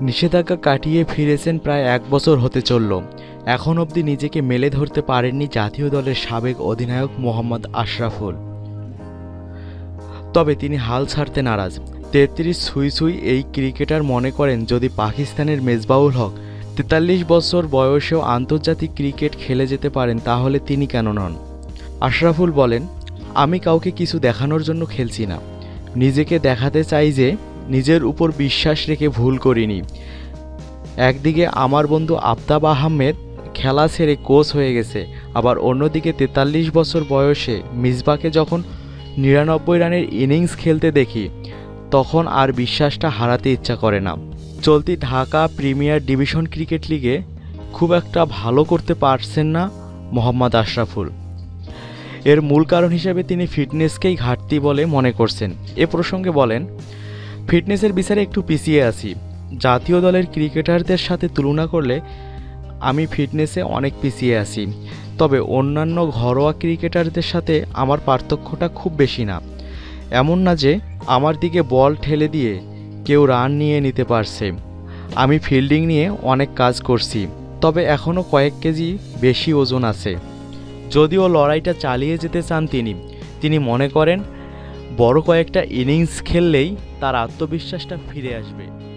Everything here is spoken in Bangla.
নিষেধাজ্ঞা কাটিয়ে ফিরেছেন প্রায় এক বছর হতে চলল। এখন অবধি নিজেকে মেলে ধরতে পারেননি জাতীয় দলের সাবেক অধিনায়ক মোহাম্মদ আশরাফুল। তবে তিনি হাল ছাড়তে নারাজ। তেত্রিশ ছুঁই ছুঁই এই ক্রিকেটার মনে করেন, যদি পাকিস্তানের মেজবাউল হক তেতাল্লিশ বছর বয়সেও আন্তর্জাতিক ক্রিকেট খেলে যেতে পারেন, তাহলে তিনি কেন নন? আশরাফুল বলেন, আমি কাউকে কিছু দেখানোর জন্য খেলছি না। নিজেকে দেখাতে চাই যে নিজের উপর বিশ্বাস রেখে ভুল করিনি। একদিকে আমার বন্ধু আফতাব আহমেদ খেলা ছেড়ে কোচ হয়ে গেছে, আবার অন্যদিকে তেতাল্লিশ বছর বয়সে মিসবাকে যখন নিরানব্বই রানের ইনিংস খেলতে দেখি, তখন আর বিশ্বাসটা হারাতে ইচ্ছা করে না। চলতি ঢাকা প্রিমিয়ার ডিভিশন ক্রিকেট লিগে খুব একটা ভালো করতে পারছেন না মোহাম্মদ আশরাফুল। এর মূল কারণ হিসেবে তিনি ফিটনেসকেই ঘাটতি বলে মনে করছেন। এ প্রসঙ্গে বলেন ফিটনেসের বিচারে একটু পিছিয়ে আছি। জাতীয় দলের ক্রিকেটারদের সাথে তুলনা করলে আমি ফিটনেসে অনেক পিছিয়ে আছি। তবে অন্যান্য ঘরোয়া ক্রিকেটারদের সাথে আমার পার্থক্যটা খুব বেশি না। এমন না যে আমার দিকে বল ঠেলে দিয়ে কেউ রান নিয়ে নিতে পারছে। আমি ফিল্ডিং নিয়ে অনেক কাজ করছি, তবে এখনও কয়েক কেজি বেশি ওজন আছে। যদিও লড়াইটা চালিয়ে যেতে চান তিনি তিনি মনে করেন বড় কয়েকটা ইনিংস খেললেই তার আত্মবিশ্বাসটা ফিরে আসবে।